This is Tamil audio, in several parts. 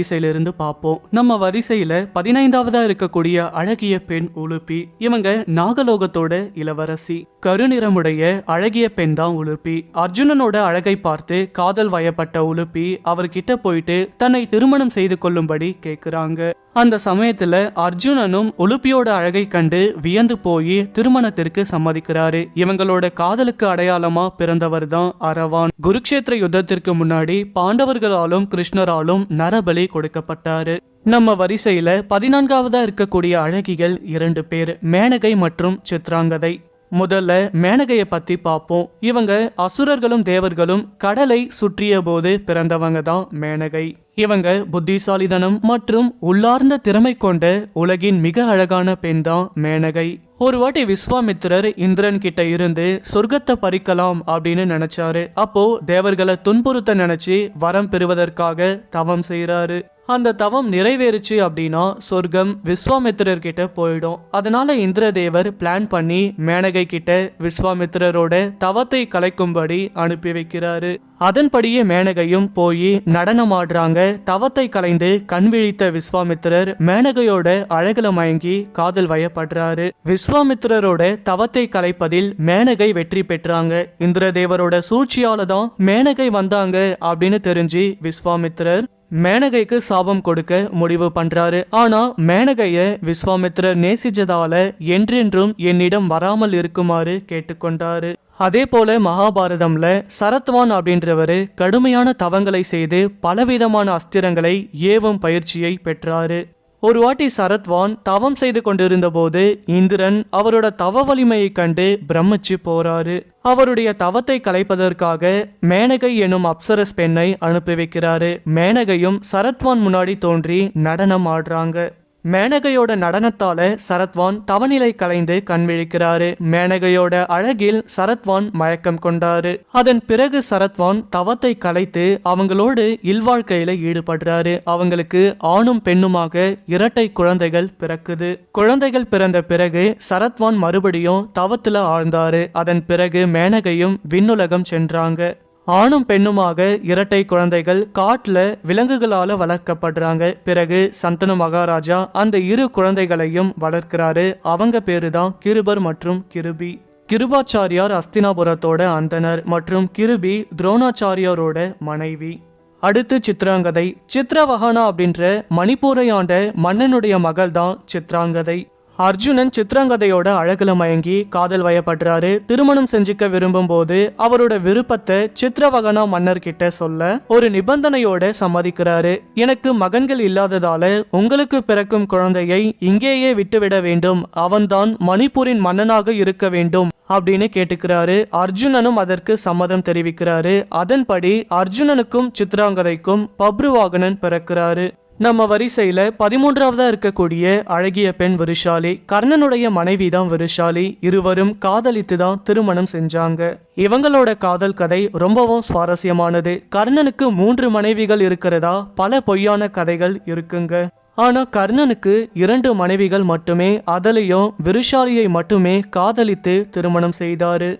வரிசையிலிருந்து பார்ப்போம். நம்ம வரிசையில பதினைந்தாவதா இருக்கக்கூடிய அழகிய பெண் உலுப்பி இவங்க நாகலோகத்தோட இளவரசி. கருநிறமுடைய அழகிய பெண் தான் உலுப்பி. அர்ஜுனனோட அழகை பார்த்து காதல் வயப்பட்ட உலுப்பி அவர்கிட்ட போயிட்டு தன்னை திருமணம் செய்து கொள்ளும்படி கேக்குறாங்க. அந்த சமயத்துல அர்ஜுனனும் உலுப்பியோட அழகை கண்டு வியந்து போய் திருமணத்திற்கு சம்மதிக்கிறாரு. இவங்களோட காதலுக்கு அடையாளமா பிறந்தவர் தான் அரவான் குருக்ஷேத்திர யுத்தத்திற்கு முன்னாடி பாண்டவர்களாலும் கிருஷ்ணராலும் நரபலி கொடுக்கப்பட்டாரு. நம்ம வரிசையில பதினான்காவதா இருக்கக்கூடிய அழகிகள் இரண்டு பேர் மேனகை மற்றும் சித்ராங்கதை. முதல்ல மேனகையை பத்தி பார்ப்போம் இவங்க அசுரர்களும் தேவர்களும் கடலை சுற்றிய போது பிறந்தவங்க தான் மேனகை. இவங்க புத்திசாலிதனம் மற்றும் உள்ளார்ந்த திறமை கொண்ட உலகின் மிக அழகான பெண் தான் மேனகை. ஒரு வாட்டி விஸ்வாமித்திரர் இந்திரன் கிட்ட இருந்து சொர்க்கத்தை பறிக்கலாம் அப்படின்னு நினைச்சாரு. அப்போ தேவர்களை துன்புறுத்த நினைச்சு வரம் பெறுவதற்காக தவம் செய்யறாரு அந்த தவம் நிறைவேறுச்சு அப்படின்னா சொர்க்கம் விஸ்வாமித்திரர்கிட்ட போயிடும். அதனால இந்திரதேவர் பிளான் பண்ணி மேனகை கிட்ட விஸ்வாமித்திரரோட தவத்தை கலைக்கும்படி அனுப்பி வைக்கிறாரு. அதன்படியே மேனகையும் போய் நடனம் ஆடுறாங்க தவத்தை கலைந்து கண் விழித்த விஸ்வாமித்திரர் மேனகையோட அழகுல மயங்கி காதல் வயப்படுறாரு. விஸ்வாமித்திரரோட தவத்தை கலைப்பதில் மேனகை வெற்றி பெற்றாங்க. இந்திரதேவரோட சூழ்ச்சியால தான் மேனகை வந்தாங்க அப்படின்னு தெரிஞ்சு விஸ்வாமித்திரர் மேனகைக்கு சாபம் கொடுக்க முடிவு பண்றாரு. ஆனா மேனகைய விஸ்வாமித்ரர் நேசிச்சதால என்றென்றும் என்னிடம் வராமல் இருக்குமாறு கேட்டுக்கொண்டாரு. அதே போல மகாபாரதம்ல சரத்வான் அப்படின்றவரு கடுமையான தவங்களை செய்து பலவிதமான அஸ்திரங்களை ஏவும் பயிற்சியை பெற்றாரு. ஒரு வாட்டி சரத்வான் தவம் செய்து கொண்டிருந்த போது இந்திரன் அவரோட தவ வலிமையை கண்டு பிரமிச்சு போறாரு. அவருடைய தவத்தை கலைப்பதற்காக மேனகை எனும் அப்சரஸ் பெண்ணை அனுப்பி வைக்கிறாரு. மேனகையும் சரத்வான் முன்னாடி தோன்றி நடனம் ஆடுறாங்க. மேனகையோட நடனத்தால சரத்வான் தவநிலை கலைந்து கண்விழிக்கிறாரு. மேனகையோட அழகில் சரத்வான் மயக்கம் கொண்டாரு. அதன் பிறகு சரத்வான் தவத்தை கலைத்து அவங்களோடு இல்வாழ்க்கையில ஈடுபடுறாரு. அவங்களுக்கு ஆணும் பெண்ணுமாக இரட்டை குழந்தைகள் பிறக்குது. குழந்தைகள் பிறந்த பிறகு சரத்வான் மறுபடியும் தவத்துல ஆழ்ந்தாரு. அதன் பிறகு மேனகையும் விண்ணுலகம் சென்றாங்க. ஆணும் பெண்ணுமாக இரட்டை குழந்தைகள் காட்டில் விலங்குகளால் வளர்க்கப்படுறாங்க. பிறகு சந்தனு மகாராஜா அந்த இரு குழந்தைகளையும் வளர்க்கிறாரு. அவங்க பேரு தான் கிருபர் மற்றும் கிருபி. கிருபாச்சாரியார் அஸ்தினாபுரத்தோட அந்தனர் மற்றும் கிருபி துரோணாச்சாரியாரோட மனைவி. அடுத்து சித்ராங்கதை. சித்ரவஹானா அப்படின்ற மணிப்பூரை ஆண்ட மன்னனுடைய மகள் தான் சித்ராங்கதை. அர்ஜுனன் சித்ராங்கதையோட அழகுல மயங்கி காதல் வயப்படுறாரு. திருமணம் செஞ்சுக்க விரும்பும் போது அவரோட விருப்பத்தை சித்ரவகனா மன்னர் கிட்ட சொல்ல ஒரு நிபந்தனையோட சம்மதிக்கிறாரு. எனக்கு மகன்கள் இல்லாததால உங்களுக்கு பிறக்கும் குழந்தையை இங்கேயே விட்டுவிட வேண்டும். அவன்தான் மணிப்பூரின் மன்னனாக இருக்க வேண்டும் அப்படின்னு கேட்டுக்கிறாரு. அர்ஜுனனும் அதற்கு சம்மதம் தெரிவிக்கிறாரு. அதன்படி அர்ஜுனனுக்கும் சித்ராங்கதைக்கும் பப்ருவாகனன் பிறக்கிறாரு. நம்ம வரிசையில் பதிமூன்றாவதாக இருக்கக்கூடிய அழகிய பெண் விருஷாலி கர்ணனுடைய மனைவி தான் விருஷாலி இருவரும் காதலித்து தான் திருமணம் செஞ்சாங்க. இவங்களோட காதல் கதை ரொம்பவும் சுவாரஸ்யமானது. கர்ணனுக்கு மூன்று மனைவிகள் இருக்கிறதா பல பொய்யான கதைகள் இருக்குங்க. ஆனா கர்ணனுக்கு இரண்டு மனைவிகள் மட்டுமே அதுலயும் விருஷாலியை மட்டுமே காதலித்து திருமணம் செய்தாரு.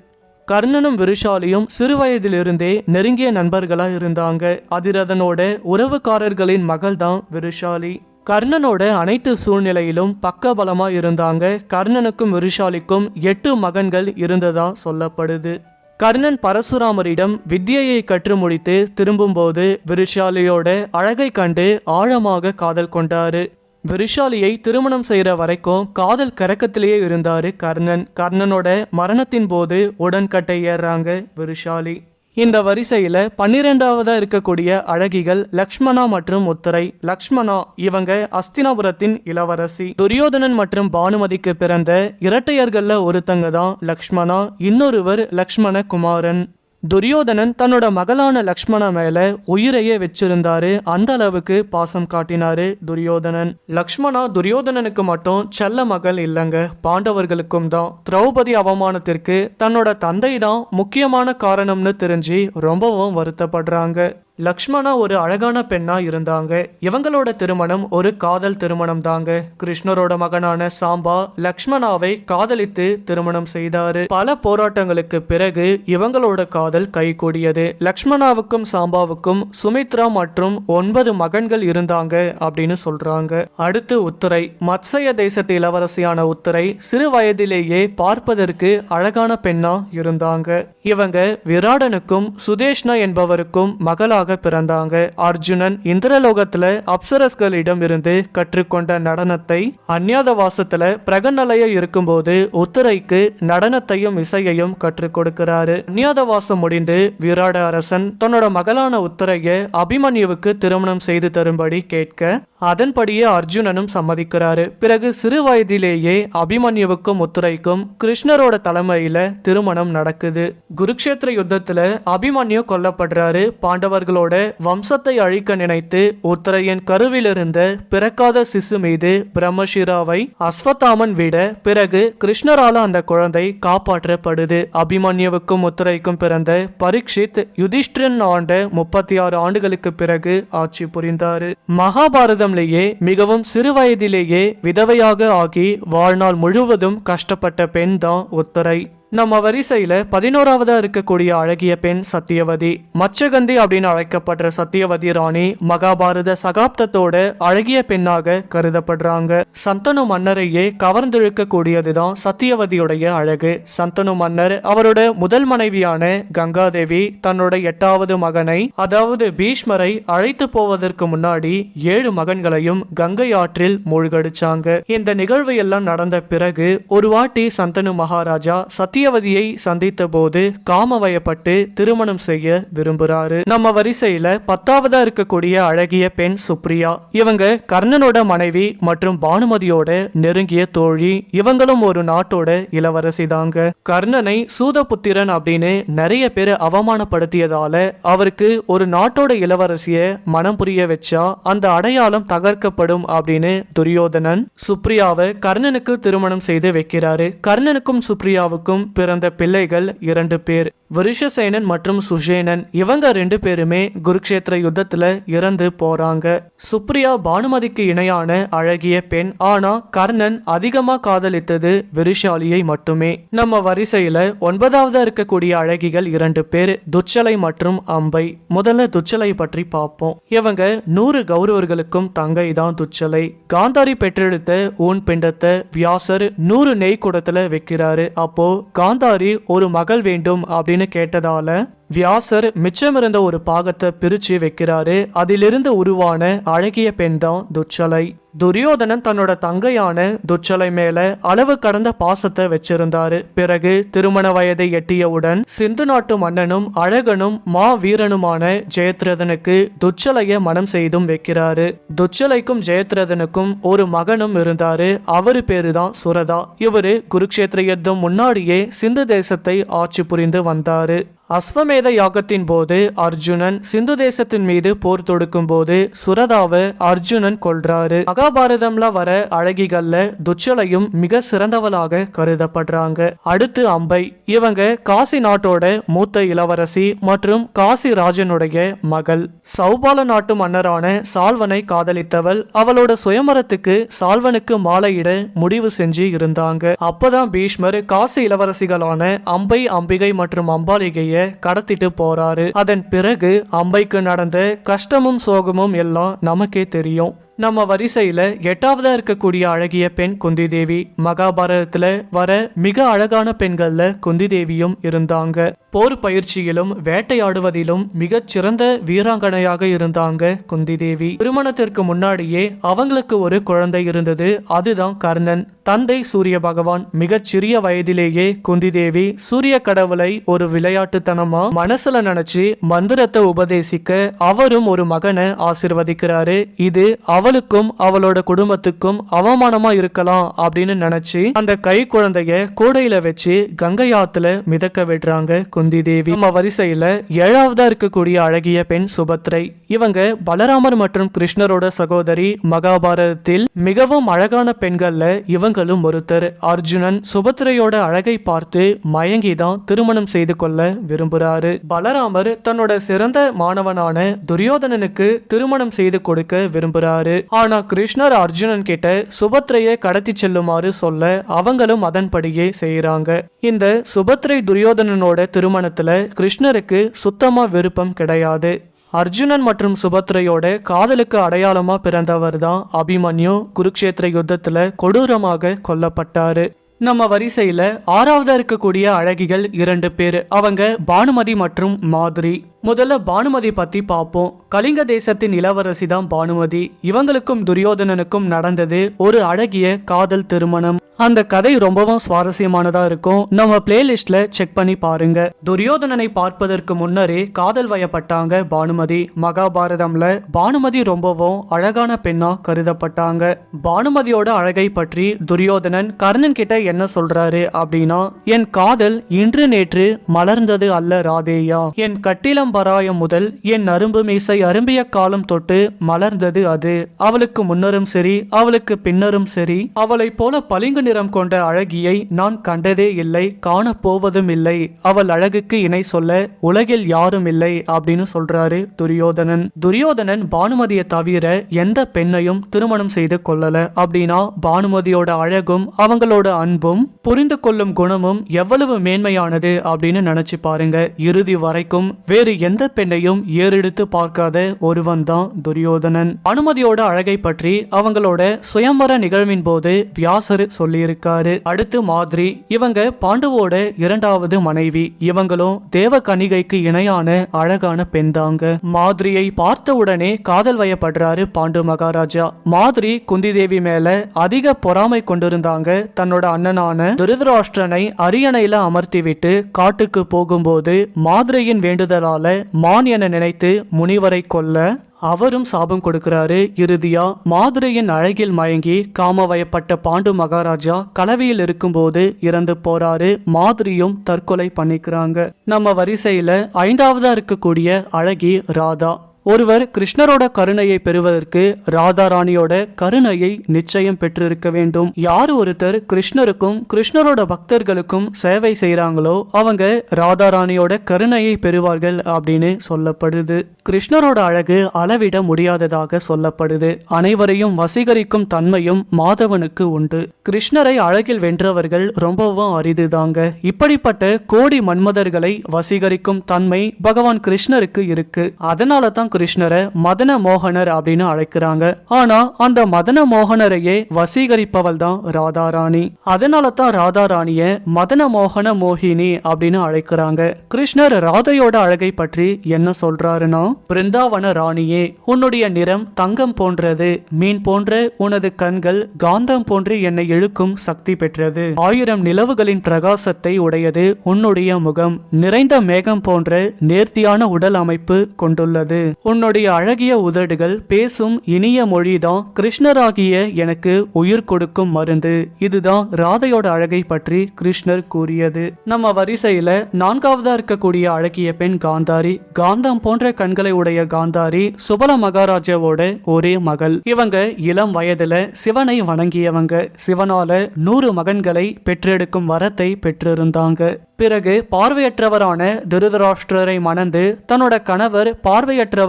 கர்ணனும் விருஷாலியும் சிறுவயதிலிருந்தே நெருங்கிய நண்பர்களாக இருந்தாங்க. அதிரதனோட உறவுக்காரர்களின் மகள் தான் விருஷாலி. கர்ணனோட அனைத்து சூழ்நிலையிலும் பக்கபலமா இருந்தாங்க. கர்ணனுக்கும் விருஷாலிக்கும் எட்டு மகன்கள் இருந்ததா சொல்லப்படுது. கர்ணன் பரசுராமரிடம் வித்யையை கற்று முடித்து திரும்பும்போது விருஷாலியோட அழகை கண்டு ஆழமாக காதல் கொண்டாரு. விருஷாலியை திருமணம் செய்கிற வரைக்கும் காதல் கரக்கத்திலேயே இருந்தார் கர்ணன். கர்ணனோட மரணத்தின் போது உடன்கட்டை ஏறுறாங்க விருஷாலி. இந்த வரிசையில் பன்னிரெண்டாவதாக இருக்கக்கூடிய அழகிகள் லக்ஷ்மணா மற்றும் உத்தரை. லக்ஷ்மணா இவங்க அஸ்தினாபுரத்தின் இளவரசி. துரியோதனன் மற்றும் பானுமதிக்கு பிறந்த இரட்டையர்களில் ஒருத்தங்க தான் லக்ஷ்மணா. இன்னொருவர் லக்ஷ்மண குமாரன் துரியோதனன் தன்னோட மகளான லக்ஷ்மண மேல உயிரையே வச்சிருந்தாரு. அந்த அளவுக்கு பாசம் காட்டினாரு துரியோதனன். லக்ஷ்மணா துரியோதனனுக்கு மட்டும் செல்ல மகள் இல்லைங்க. பாண்டவர்களுக்கும் தான். திரௌபதி அவமானத்திற்கு தன்னோட தந்தை தான் முக்கியமான காரணம்னு தெரிஞ்சு ரொம்பவும் வருத்தப்படுறாங்க. லக்ஷ்மணா ஒரு அழகான பெண்ணாக இருந்தாங்க. இவங்களோட திருமணம் ஒரு காதல் திருமணம் தாங்க. கிருஷ்ணரோட மகனான சாம்பா லக்ஷ்மணாவை காதலித்து திருமணம் செய்தாரு. பல போராட்டங்களுக்கு பிறகு இவங்களோட காதல் கைகூடியது. லக்ஷ்மணாவுக்கும் சாம்பாவுக்கும் சுமித்ரா மற்றும் ஒன்பது மகன்கள் இருந்தாங்க அப்படின்னு சொல்றாங்க. அடுத்து உத்தரை. மத்சய தேசத்து இளவரசியான உத்தரை சிறு வயதிலேயே பார்ப்பதற்கு அழகான பெண்ணா இருந்தாங்க. இவங்க விராடனுக்கும் சுதேஷ்ணா என்பவருக்கும் மகளாக பிறந்தாங்க. அர்ஜுனன் இந்திரலோகத்துல அப்சரஸ்களிடம் இருந்து கற்றுக்கொண்ட நடனத்தை அந்நியாதவாசத்துல பிரகநலைய இருக்கும்போது உத்தரைக்கு நடனத்தையும் இசையையும் கற்றுக் கொடுக்கிறாரு அந்நியாதவாசம் முடிந்து விராட அரசன் தன்னோட மகளான உத்தரைய அபிமன்யுவுக்கு திருமணம் செய்து தரும்படி கேட்க அதன்படியே அர்ஜுனனும் சம்மதிக்கிறாரு. பிறகு சிறு வயதிலேயே அபிமன்யுவுக்கும் முத்துரைக்கும் கிருஷ்ணரோட தலைமையில திருமணம் நடக்குது. குருக்ஷேத்திர யுத்தத்துல அபிமன்யு கொல்லப்படுறாரு. பாண்டவர்களோட வம்சத்தை அழிக்க நினைத்து உத்தரையின் கருவிலிருந்த பிறக்காத சிசு மீது பிரம்மஷிராவை அஸ்வத்தாமன் விட பிறகு கிருஷ்ணரால அந்த குழந்தை காப்பாற்றப்படுது. அபிமன்யுவுக்கும் உத்தரைக்கும் பிறந்த பரீட்சித் யுதிஷ்டிரன் ஆண்ட முப்பத்தி ஆறு ஆண்டுகளுக்கு பிறகு ஆட்சி புரிந்தாரு. மகாபாரதம் காலத்திலேயே மிகவும் சிறுவயதிலேயே விதவையாக ஆகி வாழ்நாள் முழுவதும் கஷ்டப்பட்ட பெண் தான் உத்தரை நம்ம வரிசையில பதினோராவதாக இருக்கக்கூடிய அழகிய பெண் சத்தியவதி மச்சகந்தி அப்படின்னு அழைக்கப்படுற சத்தியவதி ராணி மகாபாரத சகாப்தத்தோட அழகிய பெண்ணாக கருதப்படுறாங்க. சந்தனு மன்னரையே கவர்ந்திழுக்க கூடியதுதான் சத்தியவதியுடைய அழகு. சந்தனு மன்னர் அவரோட முதல் மனைவியான கங்காதேவி தன்னோட எட்டாவது மகனை அதாவது பீஷ்மரை அழைத்து போவதற்கு முன்னாடி ஏழு மகன்களையும் கங்கை ஆற்றில் மூழ்கடிச்சாங்க. இந்த நிகழ்வு எல்லாம் நடந்த பிறகு ஒரு வாட்டி சந்தனு மகாராஜா சத்தியவதியை சந்தித்த போது காமவயப்பட்டு திருமணம் செய்ய விரும்புறாரு. நம்ம வரிசையில பத்தாவதா இருக்கக்கூடிய அழகிய பெண் சுப்ரியா. இவங்க கர்ணனோட மனைவி மற்றும் பானுமதியோட நெருங்கிய தோழி. இவங்களும் ஒரு நாட்டோட இளவரசி தாங்க கர்ணனை சூதபுத்திரன் அப்படின்னு நிறைய பேர் அவமானப்படுத்தியதால அவருக்கு ஒரு நாட்டோட இளவரசிய மனம் புரிய வச்சா அந்த அடையாளம் தகர்க்கப்படும் அப்படின்னு துரியோதனன் சுப்ரியாவை கர்ணனுக்கு திருமணம் செய்து வைக்கிறாரு. கர்ணனுக்கும் சுப்ரியாவுக்கும் பிறந்த பிள்ளைகள் இரண்டு பேர். விருஷசேனன் மற்றும் சுஷேனன் இவங்க ரெண்டு பேருமே குருக்ஷேத்திர யுத்தத்துல இறந்து போறாங்க. சுப்ரியா பானுமதிக்கு இணையான அழகிய பெண். ஆனா கர்ணன் அதிகமா காதலித்தது விருஷாலியை மட்டுமே. நம்ம வரிசையில ஒன்பதாவதா இருக்கக்கூடிய அழகிகள் இரண்டு பேர் துச்சலை மற்றும் அம்பை. முதல்ல துச்சலை பற்றி பார்ப்போம். இவங்க நூறு கௌரவர்களுக்கும் தங்கை தான் துச்சலை. காந்தாரி பெற்றெடுத்த ஊன் பிண்டத்தை வியாசர் நூறு நெய் குடத்துல வைக்கிறாரு. அப்போ காந்தாரி ஒரு மகள் வேண்டும் அப்படின்னு கேட்டதால வியாசர் மிச்சமிருந்த ஒரு பாகத்தை பிரிச்சு வைக்கிறாரு அதிலிருந்து உருவான அழகிய பெண் தான் துச்சலை. துரியோதனன் தன்னோட தங்கையான துச்சலை மேல அளவு கடந்த பாசத்தை வச்சிருந்தாரு. பிறகு திருமண வயதை எட்டியவுடன் சிந்து நாட்டு மன்னனும் அழகனும் மா வீரனுமான ஜெயத்ரதனுக்கு துச்சலைய மனம் செய்தும் வைக்கிறாரு. துச்சலைக்கும் ஜெயத்ரதனுக்கும் ஒரு மகனும் இருந்தாரு. அவரு பேரு தான் சுரதா. இவரு குருக்ஷேத்திர யுத்தம் முன்னாடியே சிந்து தேசத்தை ஆட்சி புரிந்து வந்தாரு. அஸ்வமேத யாகத்தின் போது அர்ஜுனன் சிந்து தேசத்தின் மீது போர் தொடுக்கும் போது சுரதாவை அர்ஜுனன் கொள்றாரு மகாபாரதம்ல வர அழகிகள்ல துச்சலையும் மிக சிறந்தவளாக கருதப்படுறாங்க. அடுத்து அம்பை. இவங்க காசி நாட்டோட மூத்த இளவரசி மற்றும் காசி ராஜனுடைய மகள். சௌபால நாட்டு மன்னரான சால்வனை காதலித்தவள் அவளோட சுயமரத்துக்கு சால்வனுக்கு மாலையிட முடிவு செஞ்சு இருந்தாங்க. அப்பதான் பீஷ்மர் காசி இளவரசிகளான அம்பை அம்பிகை மற்றும் அம்பாலிகைய கடத்திட்டு போறாரு. அதன் பிறகு அம்பைக்கு நடந்த கஷ்டமும் சோகமும் எல்லாம் நமக்கே தெரியும். நம்ம வரிசையில் எட்டாவதாக இருக்கக்கூடிய அழகிய பெண் குந்தி தேவி மகாபாரதத்துல வர மிக அழகான பெண்கள்ல குந்தி தேவியும் இருந்தாங்க. போர் பயிற்சியிலும் வேட்டையாடுவதிலும் மிகச் சிறந்த வீராங்கனையாக இருந்தாங்க குந்தி தேவி திருமணத்திற்கு முன்னாடியே அவங்களுக்கு ஒரு குழந்தை இருந்தது அதுதான் கர்ணன். தந்தை சூரிய பகவான் மிகச் சிறிய வயதிலேயே குந்தி தேவி சூரிய கடவுளை ஒரு விளையாட்டுத்தனமா மனசுல நினைச்சு மந்திரத்தை உபதேசிக்க அவரும் ஒரு மகனை ஆசிர்வதிக்கிறாரு. இது அவர் அவளுக்கும் அவளோட குடும்பத்துக்கும் அவமானமா இருக்கலாம் அப்படின்னு நினைச்சு அந்த கை குழந்தைய கூடையில வச்சு கங்கை ஆத்துல மிதக்க விடுறாங்க குந்தி தேவி நம்ம வரிசையில ஏழாவதா இருக்கக்கூடிய அழகிய பெண் சுபத்ரை. இவங்க பலராமர் மற்றும் கிருஷ்ணரோட சகோதரி மகாபாரதத்தில் மிகவும் அழகான பெண்கள்ல இவங்களும் ஒருத்தர். அர்ஜுனன் சுபத்ரையோட அழகை பார்த்து மயங்கி தான் திருமணம் செய்து கொள்ள விரும்புறாரு. பலராமர் தன்னோட சிறந்த மாணவனான துரியோதனனுக்கு திருமணம் செய்து கொடுக்க விரும்புறாரு. ஆனா கிருஷ்ணர் அர்ஜுனன் கிட்ட சுபத்ரையை கடத்தி செல்லுமாறு சொல்ல அவங்களும் அதன்படியே செய்யறாங்க இந்த சுபத்ரை துரியோதனனோட திருமணத்துல கிருஷ்ணருக்கு சுத்தமா விருப்பம் கிடையாது. அர்ஜுனன் மற்றும் சுபத்ரையோட காதலுக்கு அடையாளமா பிறந்தவர் தான் அபிமன்யு குருக்ஷேத்திர யுத்தத்துல கொடூரமாக கொல்லப்பட்டாரு. நம்ம வரிசையில ஆறாவதா இருக்கக்கூடிய அழகிகள் இரண்டு பேர் அவங்க பானுமதி மற்றும் மாதிரி. முதல்ல பானுமதி பற்றி பார்ப்போம் கலிங்க தேசத்தின் இளவரசி தான் பானுமதி. இவங்களுக்கும் துரியோதனனுக்கும் நடந்தது ஒரு அழகிய காதல் திருமணம். அந்த கதை ரொம்பவும் சுவாரஸ்யமானதா இருக்கும். நம்ம பிளேலிஸ்ட்ல செக் பண்ணி பாருங்க. துரியோதனனை பார்ப்பதற்கு முன்னரே காதல் வயப்பட்டாங்க பானுமதி. மகாபாரதம்ல பானுமதி ரொம்பவும் அழகான பெண்ணா கருதப்பட்டாங்க. பானுமதியோட அழகை பற்றி துரியோதனன் கர்ணன் கிட்ட என்ன சொல்றாரு அப்படின்னா என் காதல் இன்று நேற்று மலர்ந்தது அல்ல ராதேயா. என் கட்டிலம் பராயம் முதல் என் அரும்பு மீசை அரும்பிய காலம் தொட்டு மலர்ந்தது அது. அவளுக்கு முன்னரும் சரி அவளுக்கு பின்னரும் சரி. அவளைப் போல பளிங்கு நிறம் கொண்ட அழகியை நான் கண்டதே இல்லை காணப்போவதும் இல்லை. அவள் அழகுக்கு இணை சொல்ல உலகில் யாரும் இல்லை அப்படின்னு சொல்றாரு துரியோதனன். துரியோதனன் பானுமதியை தவிர எந்த பெண்ணையும் திருமணம் செய்து கொள்ளல. அப்படின்னா பானுமதியோட அழகும் அவங்களோட அன்பும் புரிந்து கொள்ளும் குணமும் எவ்வளவு மேன்மையானது அப்படின்னு நினைச்சு பாருங்க. இறுதி வரைக்கும் வேறு எந்த பெண்ணையும் ஏறெடுத்து பார்க்காத ஒருவன் தான் துரியோதனன். அனுமதியோட அழகை பற்றி அவங்களோட சுயம்பர நிகழ்வின் போது வியாசர் சொல்லியிருக்காரு. அடுத்து மாதிரி இவங்க பாண்டுவோட இரண்டாவது மனைவி. இவங்களும் தேவ கணிகைக்கு இணையான அழகான பெண் தாங்க மாதிரியை பார்த்த உடனே காதல் வயப்படுறாரு பாண்டு மகாராஜா. மாதிரி குந்தி தேவி மேல அதிக பொறாமை கொண்டிருந்தாங்க. தன்னோட அண்ணனான துருதராஷ்டிரனை அரியணையில அமர்த்தி விட்டு காட்டுக்கு போகும்போது மாதிரியின் வேண்டுதலால மான் என நினைத்து முனிவரை கொல்ல அவரும் சாபம் கொடுக்கிறாரு. இறுதியா மாதுரையின் அழகில் மயங்கி காமவயப்பட்ட பாண்டு மகாராஜா கலவையில் இருக்கும்போது இறந்து போறாரு. மாதிரியும் தற்கொலை பண்ணிக்கிறாங்க. நம்ம வரிசையில ஐந்தாவதா இருக்கக்கூடிய அழகி ராதா. ஒருவர் கிருஷ்ணரோட கருணையை பெறுவதற்கு ராதா ராணியோட கருணையை நிச்சயம் பெற்றிருக்க வேண்டும். யார் ஒருத்தர் கிருஷ்ணருக்கும் கிருஷ்ணரோட பக்தர்களுக்கும் சேவை செய்கிறாங்களோ அவங்க ராதா ராணியோட கருணையை பெறுவார்கள் அப்படின்னு சொல்லப்படுது. கிருஷ்ணரோட அழகு அளவிட முடியாததாக சொல்லப்படுது. அனைவரையும் வசீகரிக்கும் தன்மையும் மாதவனுக்கு உண்டு. கிருஷ்ணரை அழகில் வென்றவர்கள் ரொம்பவும் அரிதுதாங்க. இப்படிப்பட்ட கோடி மன்மதர்களை வசீகரிக்கும் தன்மை பகவான் கிருஷ்ணருக்கு இருக்கு. அதனால தான் கிருஷ்ணரை மதன மோகனர் அப்படின்னு அழைக்கிறாங்க. ஆனா அந்த மதன மோகனரையே வசீகரிப்பவள் தான் ராதாராணி. அதனால தான் ராதாராணிய மதன மோகன மோகினி அப்படின்னு அழைக்கிறாங்க. கிருஷ்ணர் ராதையோட அழகை பற்றி என்ன சொல்றாருன்னா பிருந்தாவன ராணியே உன்னுடைய நிறம் தங்கம் போன்றது. மீன் போன்ற உனது கண்கள் காந்தம் போன்று என்னை இழுக்கும் சக்தி பெற்றது. ஆயிரம் நிலவுகளின் பிரகாசத்தை உடையது உன்னுடைய முகம். நிறைந்த மேகம் போன்ற நேர்த்தியான உடல் அமைப்பு கொண்டுள்ளது. உன்னுடைய அழகிய உதடுகள் பேசும் இனிய மொழிதான் கிருஷ்ணராகிய எனக்கு உயிர் கொடுக்கும் மருந்து. இதுதான் ராதையோட அழகை பற்றி கிருஷ்ணர் கூறியது. நம்ம வரிசையில நான்காவதா இருக்கக்கூடிய அழகிய பெண் காந்தாரி காந்தம் போன்ற கண்களை உடைய காந்தாரி சுபல மகாராஜாவோட ஒரே மகள். இவங்க இளம் வயதுல சிவனை வணங்கியவங்க. சிவனால நூறு மகன்களை பெற்றெடுக்கும் வரத்தை பெற்றிருந்தாங்க. பிறகு பார்வையற்றவரான திருதராஷ்டிரரை மணந்து தன்னோட கணவர்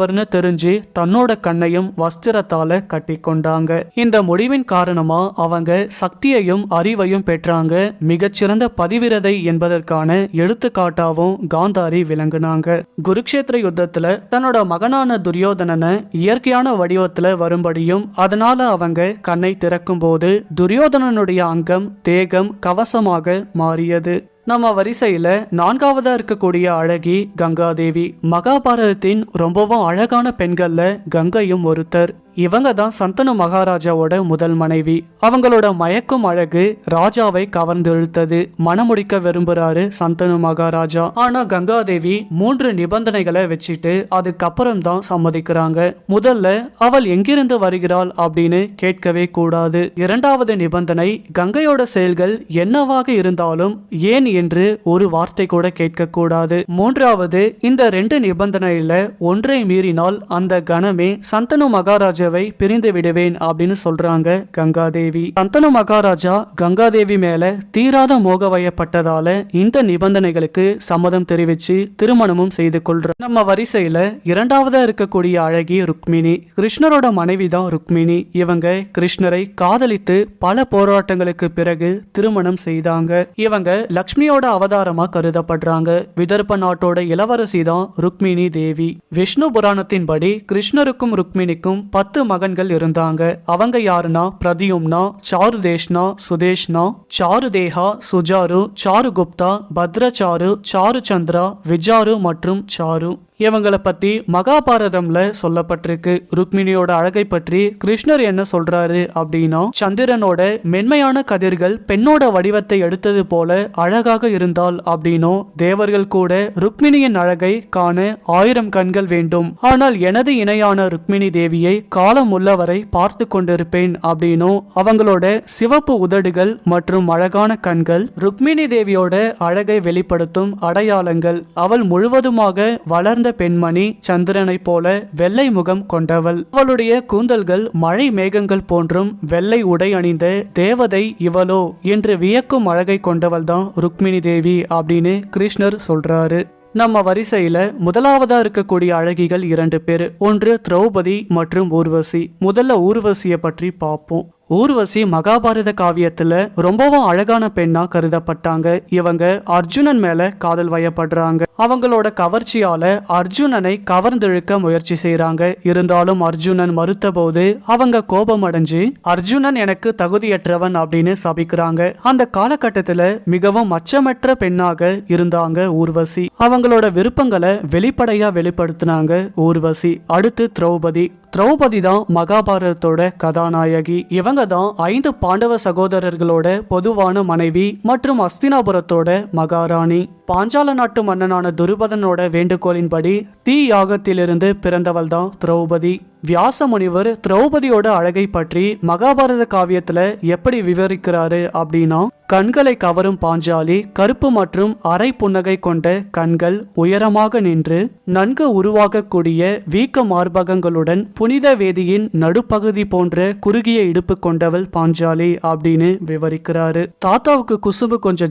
பார்வையற்றவர்னு தெரிஞ்சு தன்னோட கண்ணையும் வஸ்திரத்தால கட்டி கொண்டாங்க. இந்த முடிவின் காரணமா அவங்க சக்தியையும் அறிவையும் பெற்றாங்க. மிகச்சிறந்த பதிவிரதை என்பதற்கான எடுத்துக்காட்டாவும் காந்தாரி விளங்குனாங்க. குருக்ஷேத்திர யுத்தத்துல தன்னோட மகனான துரியோதனனை இயற்கையான வடிவத்துல வரும்படியும் அதனால அவங்க கண்ணை திறக்கும் போது துரியோதனனுடைய அங்கம் தேகம் கவசமாக மாறியது. நம்ம வரிசையில நான்காவதா இருக்கக்கூடிய அழகி கங்காதேவி மகாபாரதத்தின் ரொம்பவும் அழகான பெண்கள்ல கங்கையும் ஒருத்தர். இவங்க தான் சந்தனு மகாராஜாவோட முதல் மனைவி. அவங்களோட மயக்கும் அழகு ராஜாவை கவர்ந்தெழுத்தது. மனமுடிக்க மணமுடிக்க விரும்புறாரு சந்தனு மகாராஜா. ஆனா கங்காதேவி மூன்று நிபந்தனைகளை வச்சுட்டு அதுக்கப்புறம் தான் சம்மதிக்கிறாங்க. முதல்ல அவள் எங்கிருந்து வருகிறாள்? அப்படின்னு கேட்கவே கூடாது. இரண்டாவது நிபந்தனை கங்கையோட செயல்கள் என்னவாக இருந்தாலும் ஏன் என்று ஒரு வார்த்தை கூட கேட்கக்கூடாது மூன்றாவது இந்த ரெண்டு நிபந்தனையில ஒன்றை மீறினால் அந்த கணமே சந்தனு மகாராஜா மகாராஜாவை பிரிந்து விடுவேன் அப்படின்னு சொல்றாங்க கங்காதேவி. சந்தனு மகாராஜா கங்காதேவி மேல தீராத மோக வயப்பட்டதால இந்த நிபந்தனைகளுக்கு சம்மதம் தெரிவிச்சு திருமணமும் செய்து கொள்ற நம்ம வரிசையில இரண்டாவதா இருக்கக்கூடிய அழகி ருக்மிணி கிருஷ்ணரோட மனைவி தான் ருக்மிணி. இவங்க கிருஷ்ணரை காதலித்து பல போராட்டங்களுக்கு பிறகு திருமணம் செய்தாங்க. இவங்க லக்ஷ்மியோட அவதாரமா கருதப்படுறாங்க. விதர்ப நாட்டோட இளவரசி தான் ருக்மிணி தேவி. விஷ்ணு புராணத்தின்படி கிருஷ்ணருக்கும் ருக்மிணிக்கும் பத்து மகன்கள் இருந்தாங்க. அவங்க யாருன்னா? பிரதியும்னா சாருதேஷ்னா சுதேஷ்னா சாருதேஹா சுஜாரு சாருகுப்தா சாரு சந்திரா விஜாரு மற்றும் சாரு. இவங்கள பத்தி மகாபாரதம்ல சொல்லப்பட்டிருக்கு. ருக்மிணியோட அழகை பற்றி கிருஷ்ணர் என்ன சொல்றாரு அப்படின்னா சந்திரனோட மென்மையான கதிர்கள் பெண்ணோட வடிவத்தை எடுத்தது போல அழகாக இருந்தால் அப்படின்னும் தேவர்கள் கூட ருக்மிணியின் அழகை காண ஆயிரம் கண்கள் வேண்டும். ஆனால் எனது இணையான ருக்மிணி தேவியை காலம் உள்ளவரை பார்த்து கொண்டிருப்பேன் அப்படின்னும் அவங்களோட சிவப்பு உதடுகள் மற்றும் அழகான கண்கள் ருக்மிணி தேவியோட அழகை வெளிப்படுத்தும் அடையாளங்கள் அவள் முழுவதுமாக வளர்ந்த பெண்மணி சந்திரனைப் போல வெள்ளை முகம் கொண்டவள். அவளுடைய கூந்தல்கள் மழை மேகங்கள் போன்றும் வெள்ளை உடை அணிந்த தேவதை இவளோ என்று வியக்கும் அழகை கொண்டவள் தான் ருக்மிணி தேவி அப்படின்னு கிருஷ்ணர் சொல்றாரு. நம்ம வரிசையில முதலாவதா இருக்கக்கூடிய அழகிகள் இரண்டு பேர். ஒன்று திரௌபதி மற்றும் ஊர்வசி. முதல்ல ஊர்வசியை பற்றி பார்ப்போம். ஊர்வசி மகாபாரத காவியத்துல ரொம்பவும் அழகான பெண்ணா கருதப்பட்டாங்க. இவங்க அர்ஜுனன் மேல காதல் வயப்படுறாங்க. அவங்களோட கவர்ச்சியால அர்ஜுனனை கவர்ந்திழுக்க முயற்சி செய்யறாங்க இருந்தாலும் அர்ஜுனன் மறுத்த போது அவங்க கோபம் அடைஞ்சு அர்ஜுனன் எனக்கு தகுதியற்றவன் அப்படின்னு சபிக்கிறாங்க. அந்த காலகட்டத்துல மிகவும் அச்சமற்ற பெண்ணாக இருந்தாங்க ஊர்வசி. அவங்களோட விருப்பங்களை வெளிப்படையா வெளிப்படுத்தினாங்க ஊர்வசி. அடுத்து திரௌபதி. திரௌபதி தான் மகாபாரதத்தோட கதாநாயகி. இவங்க இவங்க தான் ஐந்து பாண்டவ சகோதரர்களோட பொதுவான மனைவி மற்றும் அஸ்தினாபுரத்தோட மகாராணி. பாஞ்சால நாட்டு மன்னனான துருபதனோட வேண்டுகோளின்படி தீ யாகத்திலிருந்து பிறந்தவள் தான் திரௌபதி. வியாச முனிவர் திரௌபதியோட அழகை பற்றி மகாபாரத காவியத்துல எப்படி விவரிக்கிறாரு அப்படின்னா கண்களை கவரும் பாஞ்சாலி கருப்பு மற்றும் அரை புன்னகை கொண்ட கண்கள் உயரமாக நின்று நன்கு உருவாகக்கூடிய வீக்க மார்பகங்களுடன் புனித வேதியின் நடுப்பகுதி போன்ற குறுகிய இடுப்பு கொண்டவள் பாஞ்சாலி அப்படின்னு விவரிக்கிறாரு. தாத்தாவுக்கு குசும்பு கொஞ்சம்